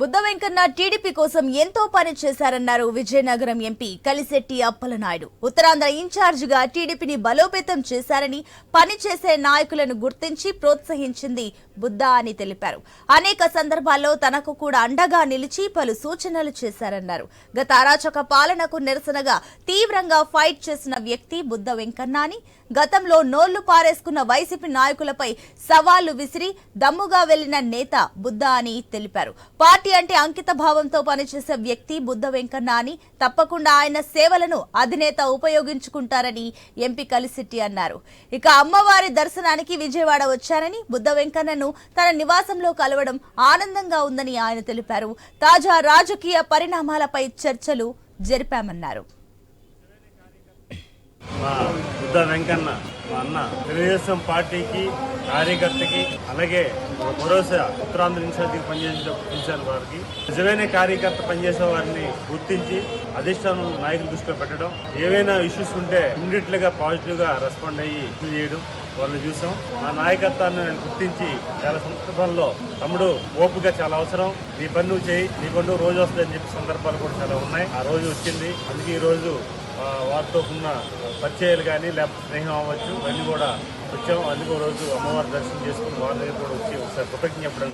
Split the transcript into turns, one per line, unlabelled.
Buddha Venkanna TDP కోసం ఎంతో పని చేశారన్నారు విజయనగరం ఎంపీ కలిశెట్టి అప్పలనాయుడు. ఉత్తరాంధ్ర ఇన్ఛార్జిగా టీడీపీని బలోపేతం చేశారని పనిచేసే నాయకులను గుర్తించి ప్రోత్సహించింది బుద్ధ అని తెలిపారు. అనేక సందర్భాల్లో తనకు కూడా అండగా నిలిచి పలు సూచనలు చేశారన్నారు. గత అరాచక పాలనకు నిరసనగా తీవ్రంగా ఫైట్ చేసిన వ్యక్తి బుద్ధ వెంకన్న అని గతంలో నోళ్ళు పారేసుకున్న వైసీపీ నాయకులపై సవాళ్ళు విసిరి దమ్ముగా వెళ్ళిన నేత బుద్ధ అని తెలిపారు. పార్టీ అంటే అంకిత భావంతో పనిచేసే వ్యక్తి బుద్ధ వెంకన్న అని తప్పకుండా ఆయన సేవలను అధినేత ఉపయోగించుకుంటారని ఎంపీ కలిసిట్టి అన్నారు. ఇక అమ్మవారి దర్శనానికి విజయవాడ వచ్చారని బుద్ధ వెంకన్నను తన నివాసంలో కలవడం ఆనందంగా ఉందని ఆయన తెలిపారు. తాజా రాజకీయ పరిణామాలపై చర్చలు జరిపామన్నారు.
బుద్ధ వెంకన్న మా అన్న తెలుగుదేశం పార్టీకి కార్యకర్తకి అలాగే భరోసా ఉత్తరాంధ్ర ఇన్ఛార్జికి పనిచేసిన పిలిచాను వారికి నిజమైన కార్యకర్త పనిచేసే వారిని గుర్తించి అధిష్టానం నాయకుల దృష్టిలో పెట్టడం ఏవైనా ఇష్యూస్ ఉంటే ఇమ్మీడియట్గా పాజిటివ్గా రెస్పాండ్ అయ్యి చేయడం వాళ్ళని చూసాం. ఆ నాయకత్వాన్ని నేను గుర్తించి చాలా సందర్భాల్లో తమ్ముడు ఓపిక చాలా అవసరం. నీ పన్ను చేయి నీ పన్ను రోజు రోజు అని చెప్పి సందర్భాలు కూడా చాలా ఉన్నాయి. ఆ రోజు వచ్చింది. అందుకే ఈ రోజు వారితో ఉన్న పరిచయాలు కానీ లేకపోతే స్నేహం అవ్వచ్చు అన్నీ కూడా వచ్చాము అందుకు రోజు అమ్మవారి దర్శనం చేసుకుని వారి దగ్గర కూడా వచ్చి ఒకసారి కృతజ్ఞ చెప్పడం